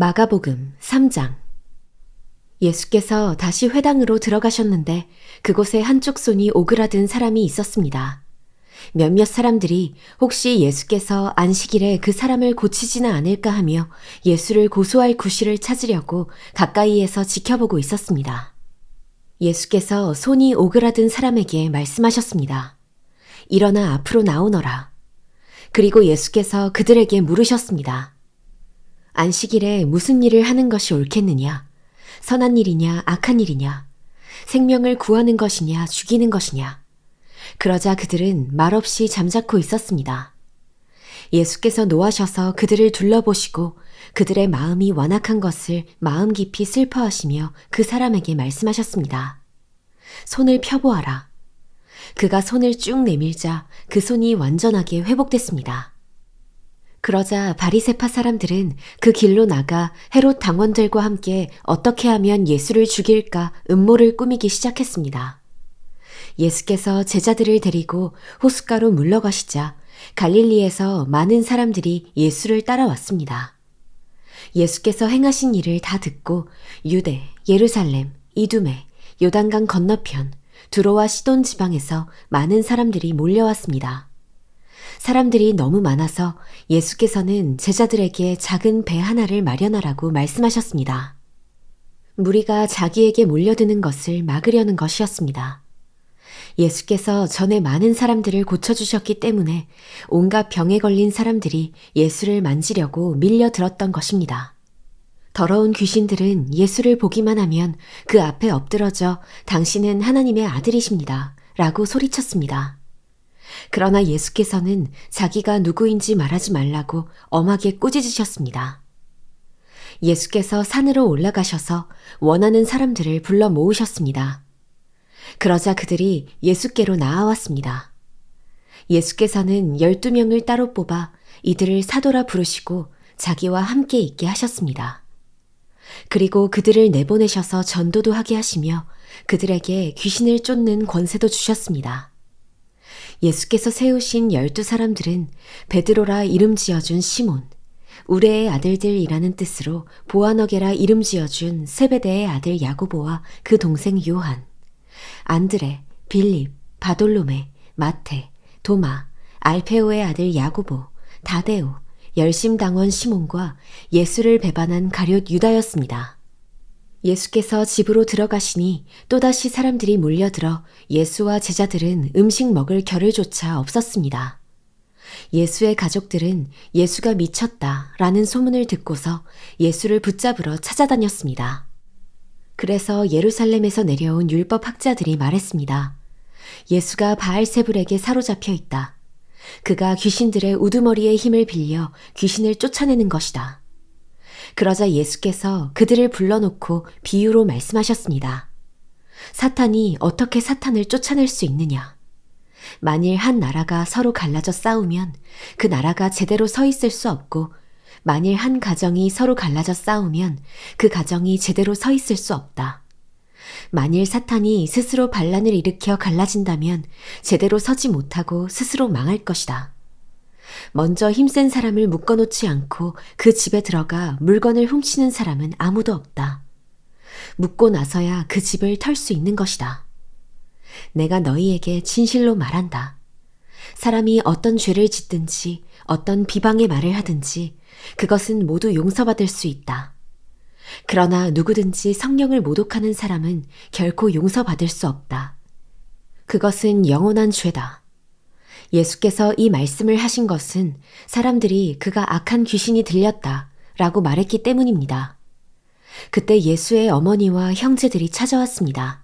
마가복음 3장 예수께서 다시 회당으로 들어가셨는데 그곳에 한쪽 손이 오그라든 사람이 있었습니다. 몇몇 사람들이 혹시 예수께서 안식일에 그 사람을 고치지는 않을까 하며 예수를 고소할 구실을 찾으려고 가까이에서 지켜보고 있었습니다. 예수께서 손이 오그라든 사람에게 말씀하셨습니다. 일어나 앞으로 나오너라. 그리고 예수께서 그들에게 물으셨습니다. 안식일에 무슨 일을 하는 것이 옳겠느냐? 선한 일이냐, 악한 일이냐? 생명을 구하는 것이냐, 죽이는 것이냐? 그러자 그들은 말없이 잠자코 있었습니다. 예수께서 노하셔서 그들을 둘러보시고 그들의 마음이 완악한 것을 마음 깊이 슬퍼하시며 그 사람에게 말씀하셨습니다. 손을 펴보아라. 그가 손을 쭉 내밀자 그 손이 완전하게 회복됐습니다. 그러자 바리세파 사람들은 그 길로 나가 헤롯 당원들과 함께 어떻게 하면 예수를 죽일까 음모를 꾸미기 시작했습니다. 예수께서 제자들을 데리고 호숫가로 물러가시자 갈릴리에서 많은 사람들이 예수를 따라왔습니다. 예수께서 행하신 일을 다 듣고 유대, 예루살렘, 이두메, 요단강 건너편, 두로와 시돈 지방에서 많은 사람들이 몰려왔습니다. 사람들이 너무 많아서 예수께서는 제자들에게 작은 배 하나를 마련하라고 말씀하셨습니다. 무리가 자기에게 몰려드는 것을 막으려는 것이었습니다. 예수께서 전에 많은 사람들을 고쳐주셨기 때문에 온갖 병에 걸린 사람들이 예수를 만지려고 밀려들었던 것입니다. 더러운 귀신들은 예수를 보기만 하면 그 앞에 엎드러져 당신은 하나님의 아들이십니다. 라고 소리쳤습니다. 그러나 예수께서는 자기가 누구인지 말하지 말라고 엄하게 꾸짖으셨습니다. 예수께서 산으로 올라가셔서 원하는 사람들을 불러 모으셨습니다. 그러자 그들이 예수께로 나아왔습니다. 예수께서는 열두 명을 따로 뽑아 이들을 사도라 부르시고 자기와 함께 있게 하셨습니다. 그리고 그들을 내보내셔서 전도도 하게 하시며 그들에게 귀신을 쫓는 권세도 주셨습니다. 예수께서 세우신 열두 사람들은 베드로라 이름 지어준 시몬, 우레의 아들들이라는 뜻으로 보아너게라 이름 지어준 세베대의 아들 야고보와 그 동생 요한, 안드레, 빌립, 바돌로메, 마테, 도마, 알페오의 아들 야고보, 다데오, 열심당원 시몬과 예수를 배반한 가룟 유다였습니다. 예수께서 집으로 들어가시니 또다시 사람들이 몰려들어 예수와 제자들은 음식 먹을 겨를조차 없었습니다. 예수의 가족들은 예수가 미쳤다 라는 소문을 듣고서 예수를 붙잡으러 찾아다녔습니다. 그래서 예루살렘에서 내려온 율법 학자들이 말했습니다. 예수가 바알세불에게 사로잡혀 있다. 그가 귀신들의 우두머리의 힘을 빌려 귀신을 쫓아내는 것이다. 그러자 예수께서 그들을 불러놓고 비유로 말씀하셨습니다. 사탄이 어떻게 사탄을 쫓아낼 수 있느냐? 만일 한 나라가 서로 갈라져 싸우면 그 나라가 제대로 서 있을 수 없고 만일 한 가정이 서로 갈라져 싸우면 그 가정이 제대로 서 있을 수 없다. 만일 사탄이 스스로 반란을 일으켜 갈라진다면 제대로 서지 못하고 스스로 망할 것이다. 먼저 힘센 사람을 묶어놓지 않고 그 집에 들어가 물건을 훔치는 사람은 아무도 없다. 묶고 나서야 그 집을 털 수 있는 것이다. 내가 너희에게 진실로 말한다. 사람이 어떤 죄를 짓든지 어떤 비방의 말을 하든지 그것은 모두 용서받을 수 있다. 그러나 누구든지 성령을 모독하는 사람은 결코 용서받을 수 없다. 그것은 영원한 죄다. 예수께서 이 말씀을 하신 것은 사람들이 그가 악한 귀신이 들렸다 라고 말했기 때문입니다. 그때 예수의 어머니와 형제들이 찾아왔습니다.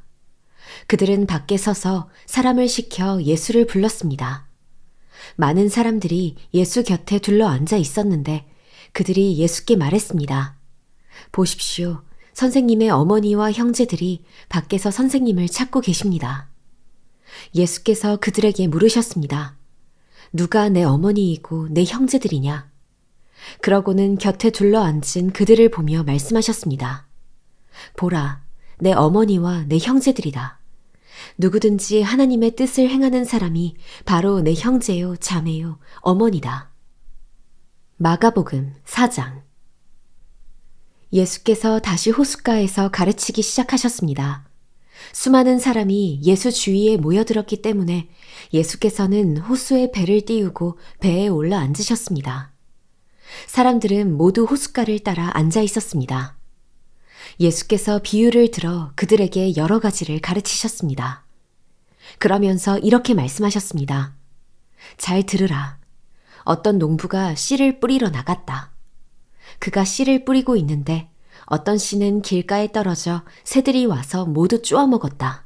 그들은 밖에 서서 사람을 시켜 예수를 불렀습니다. 많은 사람들이 예수 곁에 둘러 앉아 있었는데 그들이 예수께 말했습니다. 보십시오. 선생님의 어머니와 형제들이 밖에서 선생님을 찾고 계십니다. 예수께서 그들에게 물으셨습니다. 누가 내 어머니이고 내 형제들이냐? 그러고는 곁에 둘러 앉은 그들을 보며 말씀하셨습니다. 보라, 내 어머니와 내 형제들이다. 누구든지 하나님의 뜻을 행하는 사람이 바로 내 형제요, 자매요, 어머니다. 마가복음 4장 예수께서 다시 호숫가에서 가르치기 시작하셨습니다. 수많은 사람이 예수 주위에 모여들었기 때문에 예수께서는 호수에 배를 띄우고 배에 올라 앉으셨습니다. 사람들은 모두 호숫가를 따라 앉아 있었습니다. 예수께서 비유를 들어 그들에게 여러 가지를 가르치셨습니다. 그러면서 이렇게 말씀하셨습니다. 잘 들으라. 어떤 농부가 씨를 뿌리러 나갔다. 그가 씨를 뿌리고 있는데 어떤 씨는 길가에 떨어져 새들이 와서 모두 쪼아 먹었다.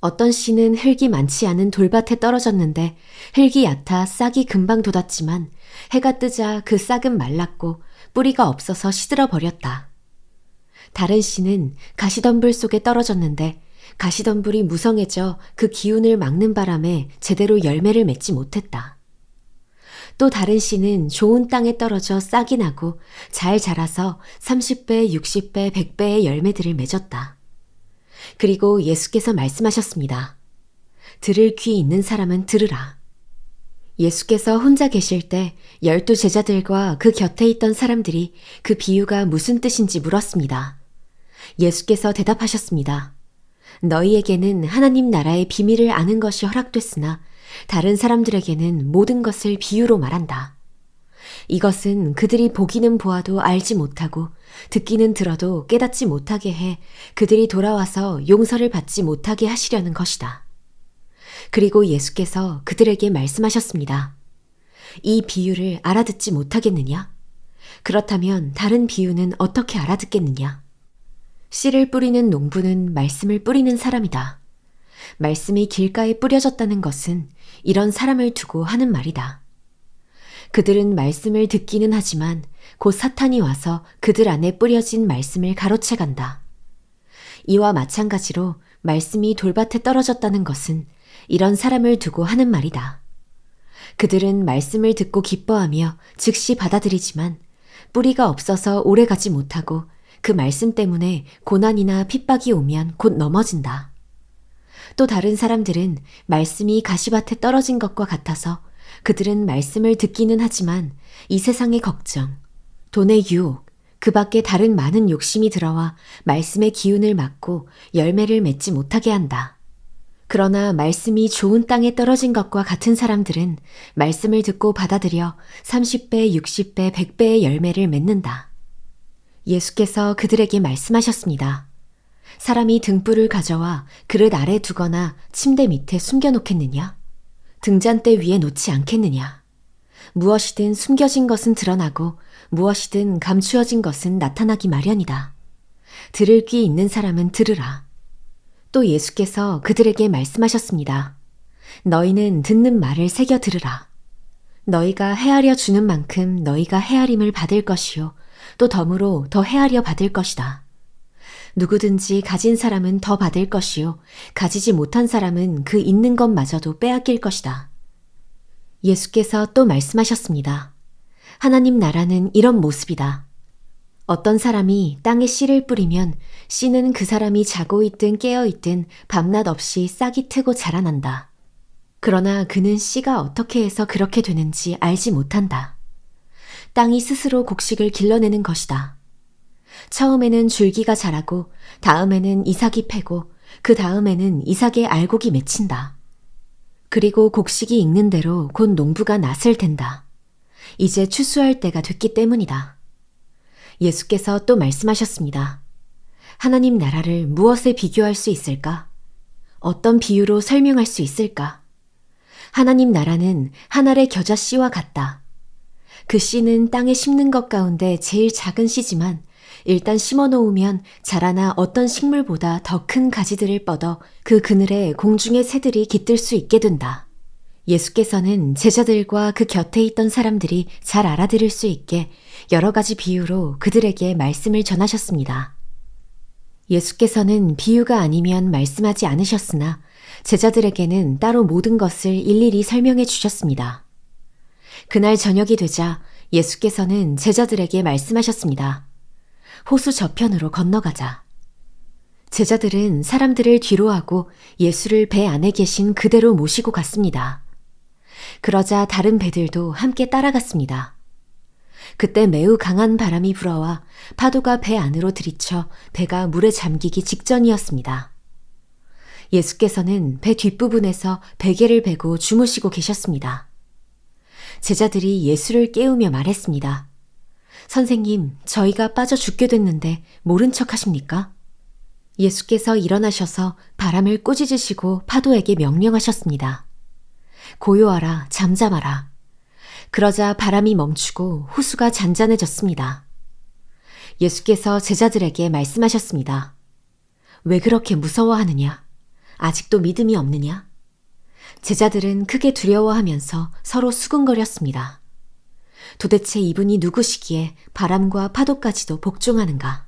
어떤 씨는 흙이 많지 않은 돌밭에 떨어졌는데 흙이 얕아 싹이 금방 돋았지만 해가 뜨자 그 싹은 말랐고 뿌리가 없어서 시들어 버렸다. 다른 씨는 가시덤불 속에 떨어졌는데 가시덤불이 무성해져 그 기운을 막는 바람에 제대로 열매를 맺지 못했다. 또 다른 씨는 좋은 땅에 떨어져 싹이 나고 잘 자라서 30배, 60배, 100배의 열매들을 맺었다. 그리고 예수께서 말씀하셨습니다. 들을 귀 있는 사람은 들으라. 예수께서 혼자 계실 때 열두 제자들과 그 곁에 있던 사람들이 그 비유가 무슨 뜻인지 물었습니다. 예수께서 대답하셨습니다. 너희에게는 하나님 나라의 비밀을 아는 것이 허락됐으나 다른 사람들에게는 모든 것을 비유로 말한다. 이것은 그들이 보기는 보아도 알지 못하고 듣기는 들어도 깨닫지 못하게 해 그들이 돌아와서 용서를 받지 못하게 하시려는 것이다. 그리고 예수께서 그들에게 말씀하셨습니다. 이 비유를 알아듣지 못하겠느냐? 그렇다면 다른 비유는 어떻게 알아듣겠느냐? 씨를 뿌리는 농부는 말씀을 뿌리는 사람이다. 말씀이 길가에 뿌려졌다는 것은 이런 사람을 두고 하는 말이다. 그들은 말씀을 듣기는 하지만 곧 사탄이 와서 그들 안에 뿌려진 말씀을 가로채 간다. 이와 마찬가지로 말씀이 돌밭에 떨어졌다는 것은 이런 사람을 두고 하는 말이다. 그들은 말씀을 듣고 기뻐하며 즉시 받아들이지만 뿌리가 없어서 오래 가지 못하고 그 말씀 때문에 고난이나 핍박이 오면 곧 넘어진다. 또 다른 사람들은 말씀이 가시밭에 떨어진 것과 같아서 그들은 말씀을 듣기는 하지만 이 세상의 걱정, 돈의 유혹, 그 밖에 다른 많은 욕심이 들어와 말씀의 기운을 막고 열매를 맺지 못하게 한다. 그러나 말씀이 좋은 땅에 떨어진 것과 같은 사람들은 말씀을 듣고 받아들여 30배, 60배, 100배의 열매를 맺는다. 예수께서 그들에게 말씀하셨습니다. 사람이 등불을 가져와 그릇 아래 두거나 침대 밑에 숨겨놓겠느냐? 등잔대 위에 놓지 않겠느냐? 무엇이든 숨겨진 것은 드러나고 무엇이든 감추어진 것은 나타나기 마련이다. 들을 귀 있는 사람은 들으라. 또 예수께서 그들에게 말씀하셨습니다. 너희는 듣는 말을 새겨 들으라. 너희가 헤아려 주는 만큼 너희가 헤아림을 받을 것이요. 또 덤으로 더 헤아려 받을 것이다. 누구든지 가진 사람은 더 받을 것이요. 가지지 못한 사람은 그 있는 것마저도 빼앗길 것이다. 예수께서 또 말씀하셨습니다. 하나님 나라는 이런 모습이다. 어떤 사람이 땅에 씨를 뿌리면 씨는 그 사람이 자고 있든 깨어 있든 밤낮 없이 싹이 트고 자라난다. 그러나 그는 씨가 어떻게 해서 그렇게 되는지 알지 못한다. 땅이 스스로 곡식을 길러내는 것이다. 처음에는 줄기가 자라고 다음에는 이삭이 패고 그 다음에는 이삭의 알곡이 맺힌다. 그리고 곡식이 익는 대로 곧 농부가 낫을 텐다. 이제 추수할 때가 됐기 때문이다. 예수께서 또 말씀하셨습니다. 하나님 나라를 무엇에 비교할 수 있을까? 어떤 비유로 설명할 수 있을까? 하나님 나라는 한 알의 겨자 씨와 같다. 그 씨는 땅에 심는 것 가운데 제일 작은 씨지만 일단 심어 놓으면 자라나 어떤 식물보다 더 큰 가지들을 뻗어 그 그늘에 공중의 새들이 깃들 수 있게 된다. 예수께서는 제자들과 그 곁에 있던 사람들이 잘 알아들을 수 있게 여러 가지 비유로 그들에게 말씀을 전하셨습니다. 예수께서는 비유가 아니면 말씀하지 않으셨으나 제자들에게는 따로 모든 것을 일일이 설명해 주셨습니다. 그날 저녁이 되자 예수께서는 제자들에게 말씀하셨습니다. 호수 저편으로 건너가자. 제자들은 사람들을 뒤로하고 예수를 배 안에 계신 그대로 모시고 갔습니다. 그러자 다른 배들도 함께 따라갔습니다. 그때 매우 강한 바람이 불어와 파도가 배 안으로 들이쳐 배가 물에 잠기기 직전이었습니다. 예수께서는 배 뒷부분에서 베개를 베고 주무시고 계셨습니다. 제자들이 예수를 깨우며 말했습니다. 선생님, 저희가 빠져 죽게 됐는데 모른 척 하십니까? 예수께서 일어나셔서 바람을 꾸짖으시고 파도에게 명령하셨습니다. 고요하라, 잠잠하라. 그러자 바람이 멈추고 호수가 잔잔해졌습니다. 예수께서 제자들에게 말씀하셨습니다. 왜 그렇게 무서워하느냐? 아직도 믿음이 없느냐? 제자들은 크게 두려워하면서 서로 수근거렸습니다. 도대체 이분이 누구시기에 바람과 파도까지도 복종하는가?